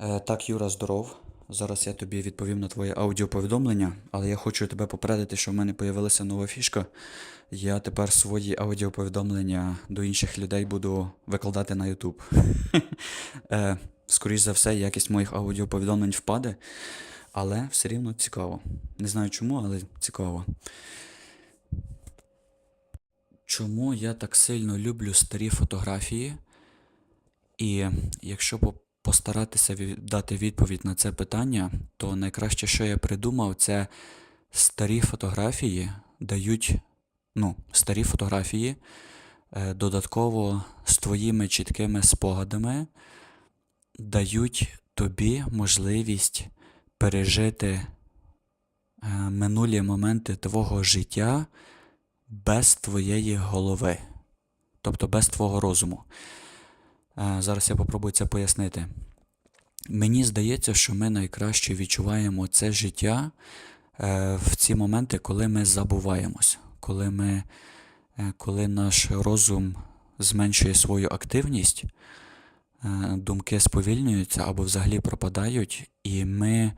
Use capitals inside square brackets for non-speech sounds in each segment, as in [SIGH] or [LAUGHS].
Е, Так, Юра, здоров. Зараз я тобі відповім на твоє аудіоповідомлення, але я хочу тебе попередити, що в мене з'явилася нова фішка. Я тепер свої аудіоповідомлення до інших людей буду викладати на YouTube. [LAUGHS] Е, Скоріше за все, якість моїх аудіоповідомлень впаде, але все рівно цікаво. Не знаю чому, але цікаво. Чому я так сильно люблю старі фотографії? І якщо постаратися дати відповідь на це питання, то найкраще, що я придумав, це старі фотографії дають, ну, старі фотографії е, додатково з твоїми чіткими спогадами дають тобі можливість пережити е, минулі моменти твого життя без твоєї голови, тобто без твого розуму. Зараз я попробую це пояснити. Мені здається, що ми найкраще відчуваємо це життя е, в ці моменти, коли ми забуваємось, коли, ми, е, коли наш розум зменшує свою активність, е, думки сповільнюються або взагалі пропадають, і ми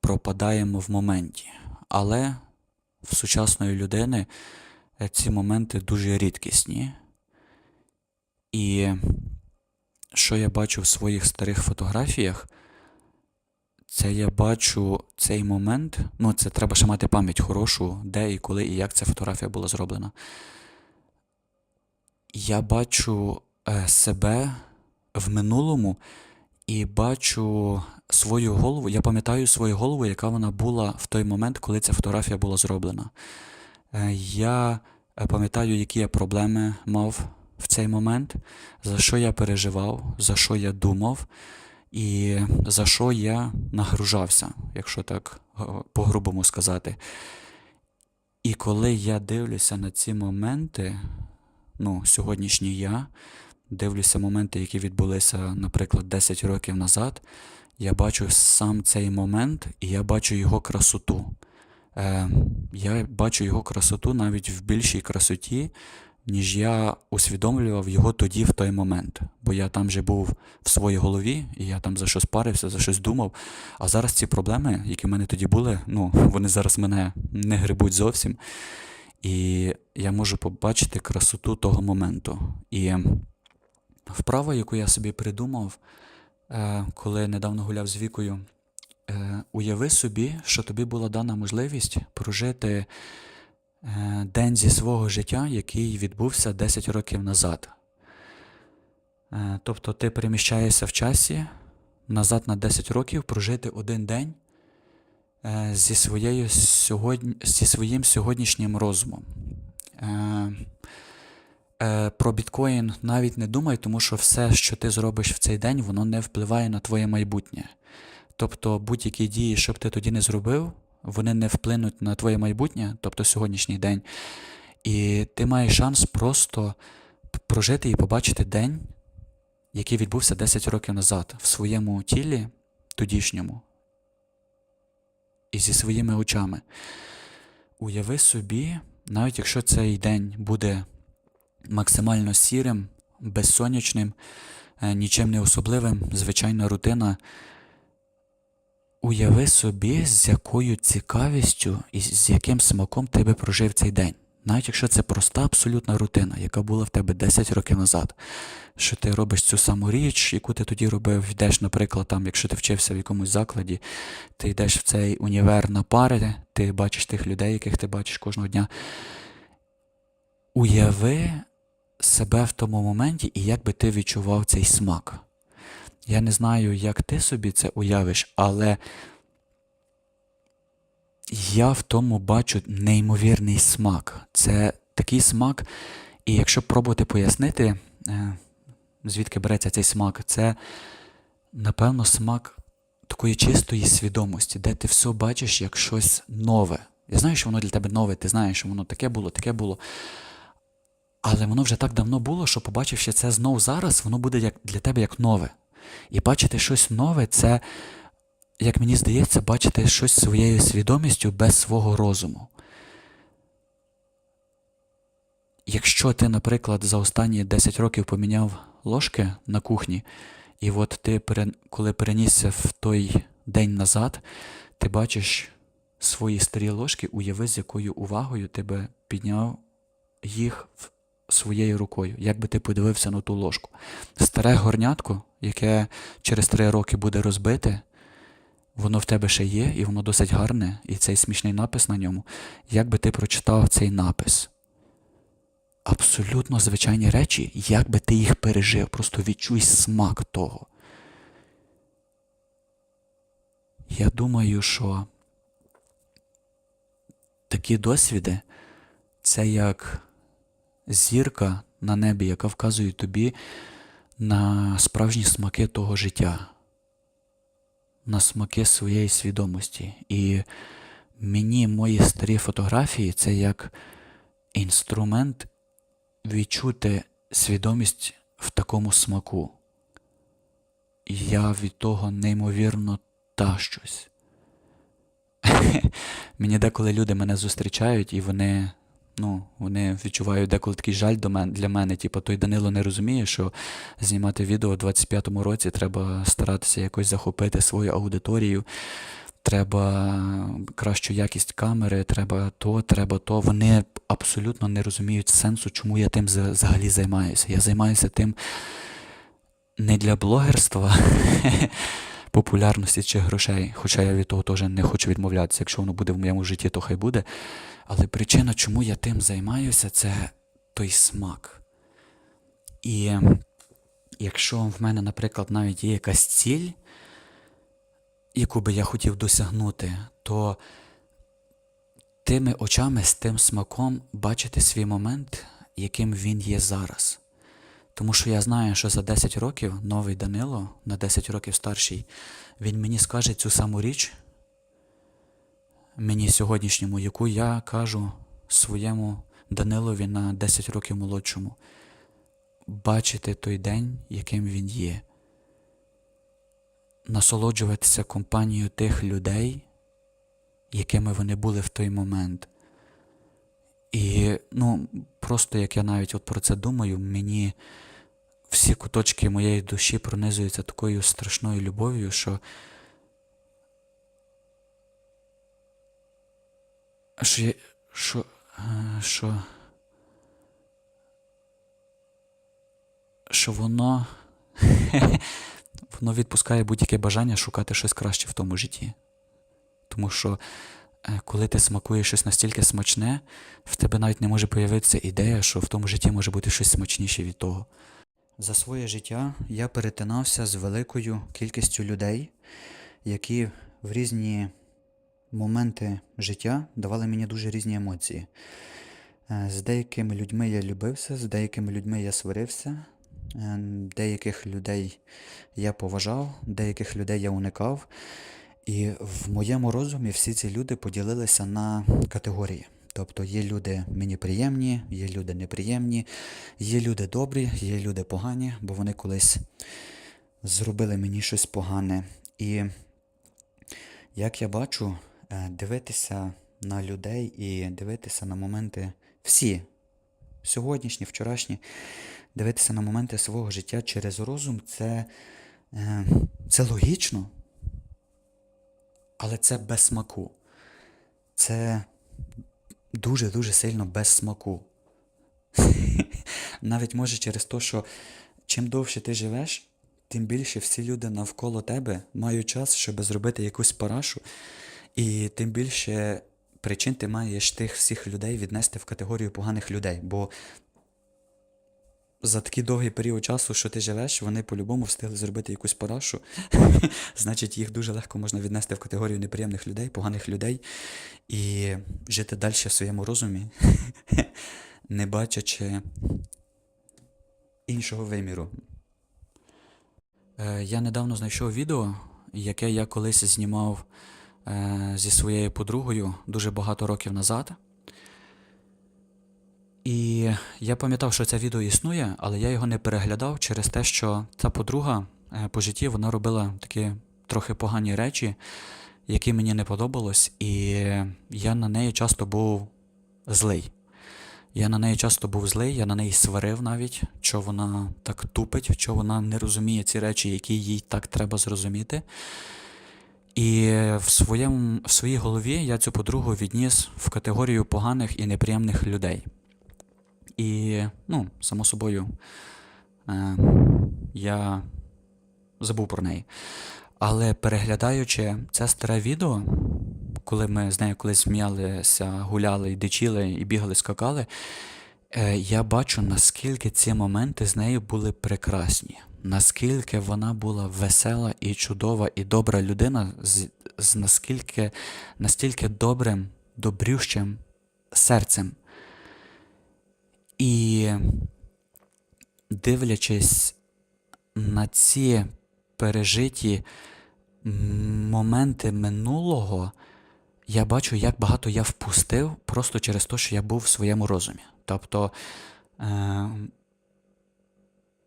пропадаємо в моменті. Але в сучасної людини ці моменти дуже рідкісні. І що я бачу в своїх старих фотографіях, це я бачу цей момент. Ну, це треба ще мати пам'ять хорошу, де і коли, і як ця фотографія була зроблена. Я бачу е, себе в минулому і бачу свою голову. Я пам'ятаю свою голову, яка вона була в той момент, коли ця фотографія була зроблена. Е, Я е, пам'ятаю, які я проблеми мав в цей момент, за що я переживав, за що я думав, і за що я нагружався, якщо так е, по-грубому сказати. І коли я дивлюся на ці моменти, ну, сьогоднішній я, дивлюся моменти, які відбулися, наприклад, 10 років назад, я бачу сам цей момент і я бачу його красоту. Е, я бачу його красоту навіть в більшій красоті, ніж я усвідомлював його тоді, в той момент. Бо я там же був в своїй голові, і я там за щось парився, за щось думав. А зараз ці проблеми, які в мене тоді були, ну, вони зараз мене не грибуть зовсім. І я можу побачити красоту того моменту. І вправа, яку я собі придумав, е, коли недавно гуляв з Вікою, е, уяви собі, що тобі була дана можливість прожити день зі свого життя, який відбувся 10 років назад. Е, Тобто ти переміщаєшся в часі назад на 10 років прожити один день е, зі, своєю сьогодні, зі своїм сьогоднішнім розумом. Е, е, Про біткоін навіть не думай, тому що все, що ти зробиш в цей день, воно не впливає на твоє майбутнє. Тобто будь-які дії, що б ти тоді не зробив, вони не вплинуть на твоє майбутнє, тобто сьогоднішній день. І ти маєш шанс просто прожити і побачити день, який відбувся 10 років назад в своєму тілі тодішньому і зі своїми очами. Уяви собі, навіть якщо цей день буде максимально сірим, безсонячним, е, нічим не особливим, звичайна рутина. Уяви собі, з якою цікавістю і з яким смаком ти би прожив цей день. Навіть якщо це проста абсолютна рутина, яка була в тебе 10 років назад, що ти робиш цю саму річ, яку ти тоді робив, йдеш, наприклад, там, якщо ти вчився в якомусь закладі, ти йдеш в цей універ на пари, ти бачиш тих людей, яких ти бачиш кожного дня. Уяви себе в тому моменті і як би ти відчував цей смак. Я не знаю, як ти собі це уявиш, але я в тому бачу неймовірний смак. Це такий смак, і якщо пробувати пояснити, е, звідки береться цей смак, це, напевно, смак такої чистої свідомості, де ти все бачиш як щось нове. Я знаю, що воно для тебе нове, ти знаєш, що воно таке було, таке було. Але воно вже так давно було, що побачивши це знов зараз, воно буде як для тебе як нове. І бачити щось нове це, як мені здається, бачити щось своєю свідомістю без свого розуму. Якщо ти, наприклад, за останні 10 років поміняв ложки на кухні, І от ти, коли перенісся в той день назад, ти бачиш свої старі ложки, уяви, з якою увагою ти би підняв їх своєю рукою, як би ти подивився на ту ложку. Старе горнятко, яке через три роки буде розбите, воно в тебе ще є, і воно досить гарне, і цей смішний напис на ньому. Як би ти прочитав цей напис? Абсолютно звичайні речі, як би ти їх пережив, просто відчуй смак того. Я думаю, що такі досвіди це як зірка на небі, яка вказує тобі на справжні смаки того життя, на смаки своєї свідомості. І мені мої старі фотографії це як інструмент відчути свідомість в такому смаку. Я від того неймовірно тащусь. [LAUGHS] Мені деколи люди мене зустрічають, і вони, ну, вони відчувають деколи такий жаль до мен, для мене. Типу, той Данило не розуміє, що знімати відео у 25-му році треба старатися якось захопити свою аудиторію. Треба кращу якість камери, треба то, треба то. Вони абсолютно не розуміють сенсу, чому я тим взагалі займаюся. Я займаюся тим не для блогерства, [LAUGHS] популярності чи грошей, хоча я від того теж не хочу відмовлятися. Якщо воно буде в моєму житті, то хай буде. Але причина, чому я тим займаюся, це той смак. І якщо в мене, наприклад, навіть є якась ціль, яку би я хотів досягнути, то тими очами, з тим смаком бачити свій момент, яким він є зараз. Тому що я знаю, що за 10 років новий Данило, на 10 років старший, він мені скаже цю саму річ, мені сьогоднішньому, яку я кажу своєму Данилові на 10 років молодшому. Бачити той день, яким він є. Насолоджуватися компанією тих людей, якими вони були в той момент. І ну, просто як я навіть от про це думаю, мені всі куточки моєї душі пронизуються такою страшною любов'ю, що. Що, я- що, що, що воно, [LAUGHS] воно відпускає будь-яке бажання шукати щось краще в тому житті. Тому що е, коли ти смакуєш щось настільки смачне, в тебе навіть не може появитися ідея, що в тому житті може бути щось смачніше від того. За своє життя я перетинався з великою кількістю людей, які в різні моменти життя давали мені дуже різні емоції. Е, З деякими людьми я любився, з деякими людьми я сварився, е, деяких людей я поважав, деяких людей я уникав. І в моєму розумі всі ці люди поділилися на категорії. Тобто є люди мені приємні, є люди неприємні, є люди добрі, є люди погані, бо вони колись зробили мені щось погане. І як я бачу, дивитися на людей і дивитися на моменти всі, сьогоднішні, вчорашні, дивитися на моменти свого життя через розум, це, е, це логічно, але це без смаку. Це дуже-дуже сильно без смаку. [LAUGHS] Навіть може через те, що чим довше ти живеш, тим більше всі люди навколо тебе мають час, щоб зробити якусь парашу, і тим більше причин ти маєш тих всіх людей віднести в категорію поганих людей. Бо за такий довгий період часу, що ти живеш, вони по-любому встигли зробити якусь парашу. [LAUGHS] Значить, їх дуже легко можна віднести в категорію неприємних людей, поганих людей і жити далі в своєму розумі, [LAUGHS] не бачачи іншого виміру. Е, Я недавно знайшов відео, яке я колись знімав зі своєю подругою дуже багато років назад. І я пам'ятав, що це відео існує, але я його не переглядав через те, що ця подруга е, по житті вона робила такі трохи погані речі, які мені не подобалось, і я на неї часто був злий. Я на неї часто був злий, я на неї сварив навіть, що вона так тупить, що вона не розуміє ці речі, які їй так треба зрозуміти. І в, своєму, в своїй голові я цю подругу відніс в категорію поганих і неприємних людей. І, ну, само собою, е, я забув про неї. Але переглядаючи це старе відео, коли ми з нею колись сміялися, гуляли, і дичіли, і бігали, скакали, я бачу, наскільки ці моменти з нею були прекрасні, наскільки вона була весела і чудова, і добра людина, з, з наскільки, настільки добрим, добрющим серцем. І дивлячись на ці пережиті моменти минулого, я бачу, як багато я впустив просто через те, що я був в своєму розумі. Тобто е,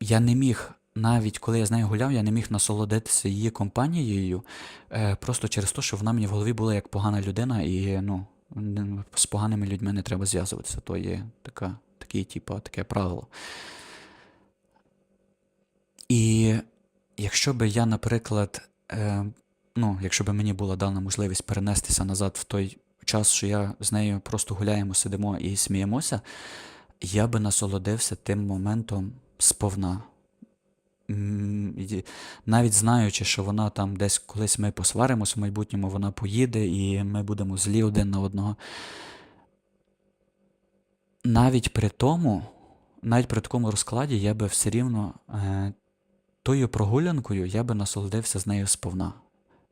я не міг, навіть коли я з нею гуляв, я не міг насолодитися її компанією, е, просто через те, що вона мені в голові була як погана людина, і ну, з поганими людьми не треба зв'язуватися. То є така, такі, типу, таке правило. І якщо би я, наприклад, е, ну, якщо би мені була дана можливість перенестися назад в той час, що я з нею просто гуляємо, сидимо і сміємося, я би насолодився тим моментом сповна. Навіть знаючи, що вона там десь колись ми посваримось, в майбутньому вона поїде і ми будемо злі один на одного. Навіть при тому, навіть при такому розкладі я би все рівно е, тою прогулянкою я би насолодився з нею сповна.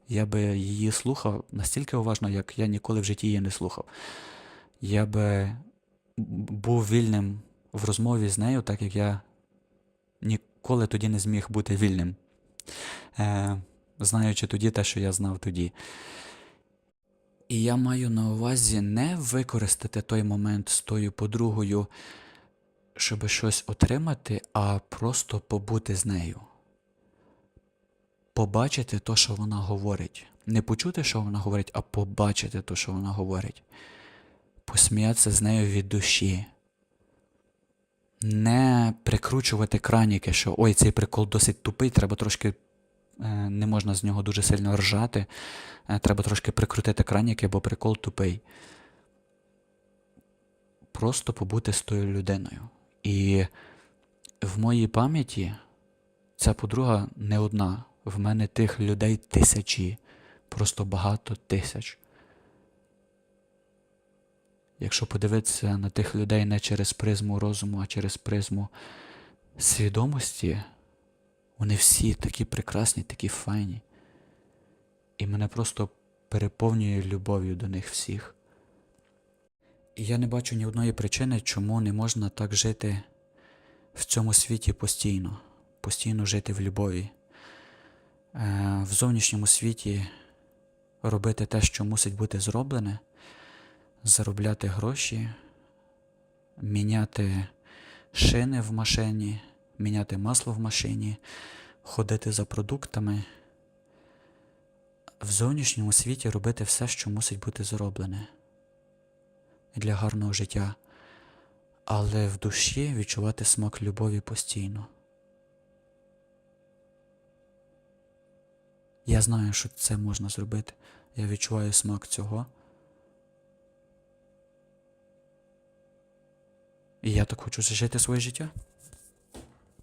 Я би її слухав настільки уважно, як я ніколи в житті її не слухав. Я би був вільним в розмові з нею, так як я ніколи тоді не зміг бути вільним, е, знаючи тоді те, що я знав тоді. І я маю на увазі не використати той момент з тою подругою, щоб щось отримати, а просто побути з нею. Побачити те, що вона говорить. Не почути, що вона говорить, а побачити те, що вона говорить. Посміятися з нею від душі. Не прикручувати краніки, що ой, цей прикол досить тупий, треба трошки. е, Не можна з нього дуже сильно ржати. е, Треба трошки прикрутити краніки, бо прикол тупий. Просто побути з тою людиною. І в моїй пам'яті ця подруга не одна. В мене тих людей тисячі, просто багато тисяч. Якщо подивитися на тих людей не через призму розуму, а через призму свідомості, вони всі такі прекрасні, такі файні. І мене просто переповнює любов'ю до них всіх. І я не бачу ні одної причини, чому не можна так жити в цьому світі постійно, постійно жити в любові. Е, в зовнішньому світі робити те, що мусить бути зроблене, заробляти гроші, міняти шини в машині, міняти масло в машині, ходити за продуктами. В зовнішньому світі робити все, що мусить бути зроблене для гарного життя, але в душі відчувати смак любові постійно. Я знаю, що це можна зробити. Я відчуваю смак цього. І я так хочу зажити своє життя.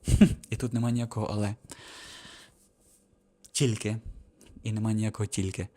[LAUGHS] І тут нема ніякого але. Тільки. І нема ніякого тільки.